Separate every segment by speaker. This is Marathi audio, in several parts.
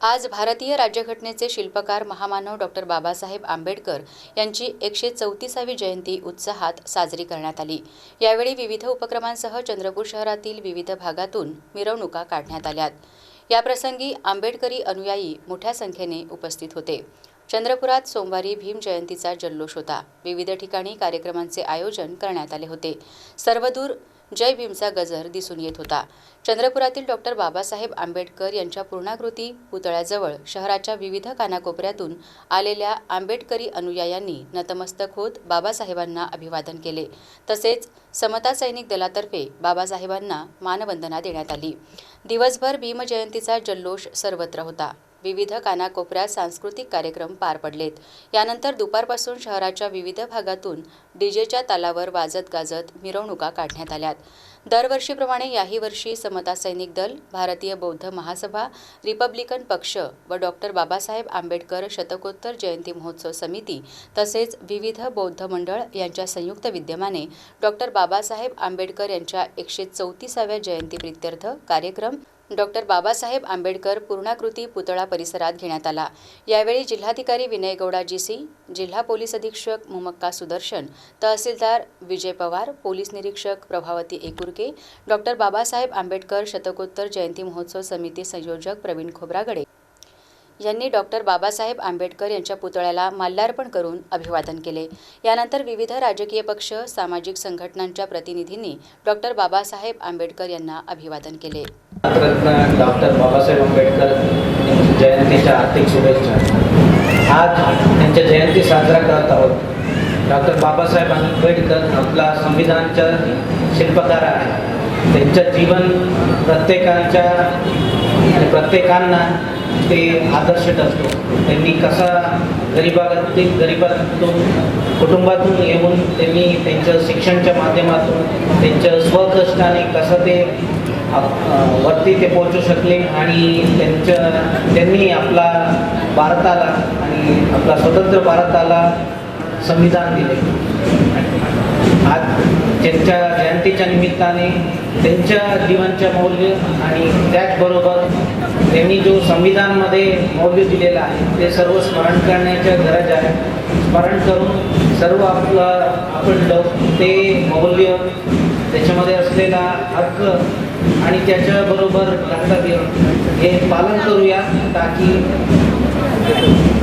Speaker 1: आज भारतीय राज्यघटनेचे शिल्पकार महामानव डॉक्टर बाबासाहेब आंबेडकर यांची एकशे चौतीसावी जयंती उत्साहात साजरी करण्यात आली. यावेळी विविध उपक्रमांसह चंद्रपूर शहरातील विविध भागातून मिरवणुका काढण्यात आल्यात. याप्रसंगी आंबेडकरी अनुयायी मोठ्या संख्येने उपस्थित होते. चंद्रपुरात सोमवारी भीम जयंतीचा जल्लोष होता. विविध ठिकाणी कार्यक्रमांचे आयोजन करण्यात आले होते. सर्वदूर जय भीमचा गजर दिसून येत होता. चंद्रपुरातील डॉक्टर बाबासाहेब आंबेडकर यांच्या पूर्णाकृती पुतळ्याजवळ शहराच्या विविध कानाकोपऱ्यातून आलेल्या आंबेडकरी अनुयायांनी नतमस्तक होत बाबासाहेबांना अभिवादन केले. तसेच समता सैनिक दलातर्फे बाबासाहेबांना मानवंदना देण्यात आली. दिवसभर भीमजयंतीचा जल्लोष सर्वत्र होता. विविध कानाकोपऱ्यात सांस्कृतिक कार्यक्रम पार पडलेत. यानंतर दुपारपासून शहराच्या विविध भागातून डीजेच्या तालावर वाजत गाजत मिरवणुका काढण्यात आल्यात. दरवर्षीप्रमाणे याही वर्षी समता सैनिक दल भारतीय बौद्ध महासभा रिपब्लिकन पक्ष व डॉक्टर बाबासाहेब आंबेडकर शतकोत्तर जयंती महोत्सव समिती तसेच विविध बौद्ध मंडळ यांच्या संयुक्त विद्यमाने डॉक्टर बाबासाहेब आंबेडकर यांच्या एकशे चौतीसाव्या जयंतीप्रित्यर्थ कार्यक्रम डॉक्टर बाबासाहेब आंबेडकर पूर्णाकृती पुतळा परिसरात घेण्यात आला. यावेळी जिल्हाधिकारी विनय गौडा जीसी जिल्हा पोलीस अधीक्षक मुमक्का सुदर्शन तहसीलदार विजय पवार पोलीस निरीक्षक प्रभावती एकुरके डॉक्टर बाबासाहेब आंबेडकर शतकोत्तर जयंती महोत्सव समिती संयोजक प्रवीण खोब्रागडे यांनी डॉक्टर बाबासाहेब आंबेडकर यांच्या पुतळ्याला माल्यार्पण करून अभिवादन केले. यानंतर विविध राजकीय पक्ष सामाजिक संघटनांच्या प्रतिनिधींनी डॉक्टर बाबासाहेब आंबेडकर यांना अभिवादन केले.
Speaker 2: भारतरत्न डॉक्टर बाबासाहेब आंबेडकर यांच्या जयंतीच्या आर्थिक शुभेच्छा. आज त्यांच्या जयंती साजरा करत आहोत. डॉक्टर बाबासाहेब आंबेडकर आपला संविधानच्या शिल्पकार आहे. त्यांचं जीवन प्रत्येकाच्या आणि प्रत्येकांना ते आदर्श ठरतो त्यांनी कसा गरिबातील गरिबातून कुटुंबातून येऊन त्यांनी त्यांच्या शिक्षणच्या माध्यमातून त्यांच्या स्वकष्टाने कसं ते वरती ते पोहोचू शकले आणि त्यांच्या त्यांनी आपला भारताला आणि आपला स्वतंत्र भारताला संविधान दिले. आज त्यांच्या जयंतीच्या निमित्ताने त्यांच्या जीवनच्या मौल्य आणि त्याचबरोबर त्यांनी जो संविधानमध्ये मौल्य दिलेलं आहे ते सर्व स्मरण करण्याच्या गरज आहे. स्मरण करून सर्व आपलं आपण ते मौल्य त्याच्यामध्ये असलेला हक्क आणि त्याच्याबरोबर कर्तव्य हे पालन करूया ताकी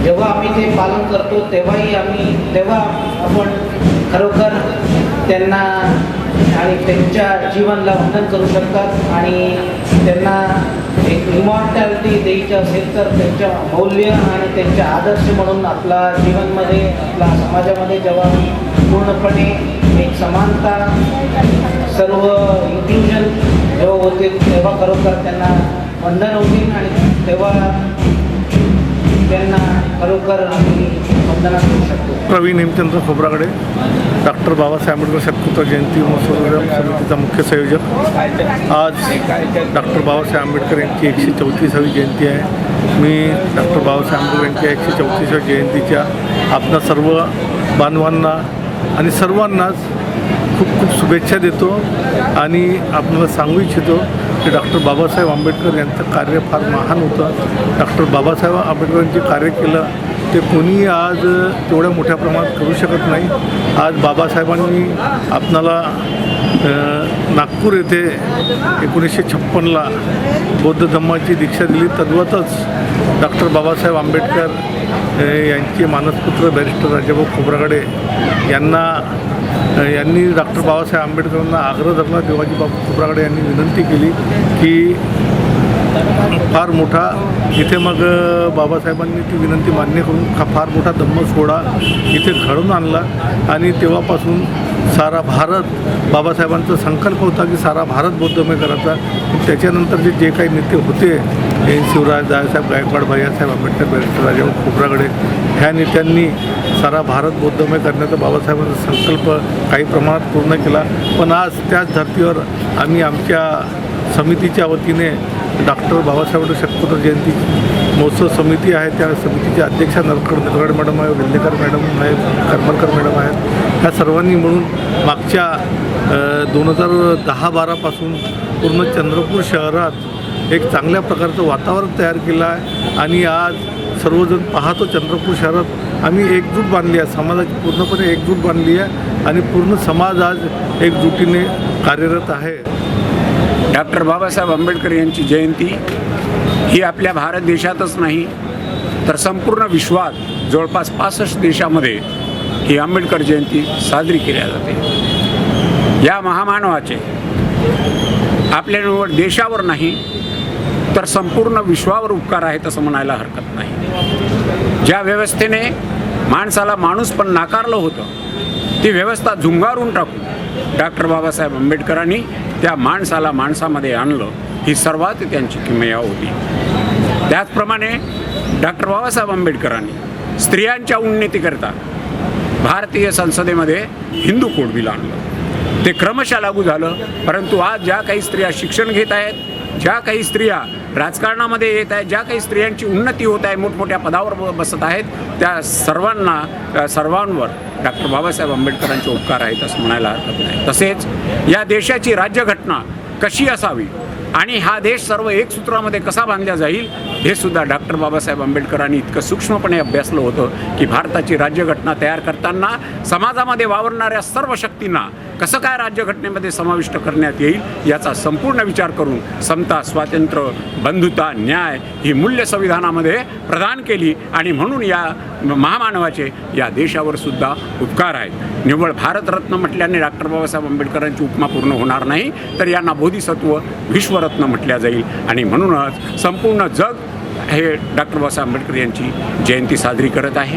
Speaker 2: जेव्हा आम्ही ते पालन करतो तेव्हाही आम्ही तेव्हा आपण खरोखर त्यांना आणि त्यांच्या जीवनला वंदन करू शकतात आणि त्यांना एक इमॉर्टॅलिटी द्यायची असेल तर त्यांच्या मौल्य आणि त्यांचे आदर्श म्हणून आपला जीवनमध्ये आपला समाजामध्ये जेव्हा पूर्णपणे एक समानता सर्व इन्क्लुजन होते तेव्हा खरोखर त्यांना वंदन होतील आणि तेव्हा त्यांना खरोखर आम्ही वंदना करू शकतो.
Speaker 3: प्रवीण हेमचंद्र खोबराकडे डॉक्टर बाबासाहेब आंबेडकर शतकोत्तर जयंती महोत्सव समितीचा मुख्य संयोजक. आज डॉक्टर बाबासाहेब आंबेडकर यांची एकशे चौतीसावी जयंती आहे. मी डॉक्टर बाबासाहेब आंबेडकर यांच्या एकशे चौतीसाव्या जयंतीच्या आपल्या सर्व बांधवांना आणि सर्वांनाच खूप खूप शुभेच्छा देतो आणि आपल्याला सांगू इच्छितो की डॉक्टर बाबासाहेब आंबेडकर यांचं कार्य फार महान होतं. डॉक्टर बाबासाहेब आंबेडकरांचे कार्य केलं ते कोणीही आज तेवढ्या मोठ्या प्रमाणात करू शकत नाही. आज बाबासाहेबांनी आपणाला नागपूर येथे एकोणीसशे छप्पनला बौद्ध धम्माची दीक्षा दिली. तद्वतच डॉक्टर बाबासाहेब आंबेडकर यांचे मानसपुत्र बॅरिस्टर राजाभाऊ खोब्रागडे यांना यांनी डॉक्टर बाबासाहेब आंबेडकरांना आग्रह धरला देवाजी बाबू खोब्रागडे यांनी विनंती केली की फार मोठा. इथे मग बाबासाहेबांनी ती विनंती मान्य करून फार मोठा दम्म सोडा इथे घडून आणला. आणि तेव्हापासून सारा भारत बाबासाहेबांचा संकल्प होता की सारा भारत बौद्धमय करायचा. त्याच्यानंतर जे जे काही नेते होते एन शिवराज दादासाहेब गायकवाड भैयासाहेब आंबेडकर राजा राजाभाऊ ह्या नेत्यांनी सारा भारत बौद्धमय करण्याचा बाबासाहेबांचा संकल्प काही प्रमाणात पूर्ण केला. पण आज त्याच धर्तीवर आम्ही आमच्या समितीच्या वतीने डॉक्टर बाबासाहेब शतकोत्तर जयंती महोत्सव समिती आहे. त्या समितीचे अध्यक्षा नरकड नरगड मॅडम आहे विल्लेकर मॅडम आहे करमलकर मॅडम आहेत. ह्या सर्वांनी मिळून मागच्या दोन हजार दहा बारापासून पूर्ण चंद्रपूर शहरात एक चांगल्या प्रकारचं वातावरण तयार केलं आहे. आणि आज सर्वजण पाहतो चंद्रपूर शहरात. आम्ही एकजूट बांधली आहे. समाजाची पूर्णपणे एकजूट बांधली आहे. आणि पूर्ण समाज आज एकजुटीने कार्यरत आहे.
Speaker 4: डॉक्टर बाबासाहेब आंबेडकर यांची जयंती ही आपल्या भारत देशातच नाही तर संपूर्ण विश्वात जवळपास पासष्ट देशामध्ये ही आंबेडकर जयंती साजरी केली जाते. या महामानवाचे आपल्या निवड देशावर नाही तर संपूर्ण विश्वावर उपकार आहेत असं म्हणायला हरकत नाही. ज्या व्यवस्थेने माणसाला माणूस पण नाकारलं होतं ती व्यवस्था झुंगारून टाकून डॉक्टर बाबासाहेब आंबेडकरांनी त्या माणसाला माणसामध्ये आणलं ही सर्वात त्यांची किमया होती. त्याचप्रमाणे डॉक्टर बाबासाहेब आंबेडकरांनी स्त्रियांच्या उन्नतीकरता भारतीय संसदेमध्ये हिंदू कोड बिल आणलं. ते क्रमशः लागू झालं परंतु आज ज्या काही स्त्रिया शिक्षण घेत आहेत ज्या काही स्त्रिया राजकारणामध्ये येत आहेत ज्या काही स्त्रियांची उन्नती होत आहे मोठमोठ्या पदावर बसत आहेत त्या सर्वांना सर्वांवर डॉक्टर बाबासाहेब आंबेडकरांचे उपकार आहेत असं म्हणायला हरकत नाही. तसेच या देशाची राज्यघटना कशी असावी आणि हा देश सर्व एक सूत्रामध्ये कसा बांधला जाईल हे सुद्धा डॉक्टर बाबासाहेब आंबेडकरांनी इतकं सूक्ष्मपणे अभ्यासलं होतं की भारताची राज्यघटना तयार करताना समाजामध्ये वावरणाऱ्या सर्व शक्तींना कसं काय राज्यघटनेमध्ये समाविष्ट करण्यात येईल याचा संपूर्ण विचार करून समता स्वातंत्र्य बंधुता न्याय ही मूल्य संविधानामध्ये प्रदान केली आणि म्हणून या महामानवाचे या देशावर सुद्धा उपकार आहेत. निव्वळ भारतरत्न म्हटल्याने डॉक्टर बाबासाहेब आंबेडकरांची उपमा पूर्ण होणार नाही तर यांना बोधिसत्व विश्वरत्न म्हटल्या जाईल आणि म्हणूनच संपूर्ण जग हे डॉक्टर बाबासाहेब आंबेडकर यांची जयंती साजरी करत आहे.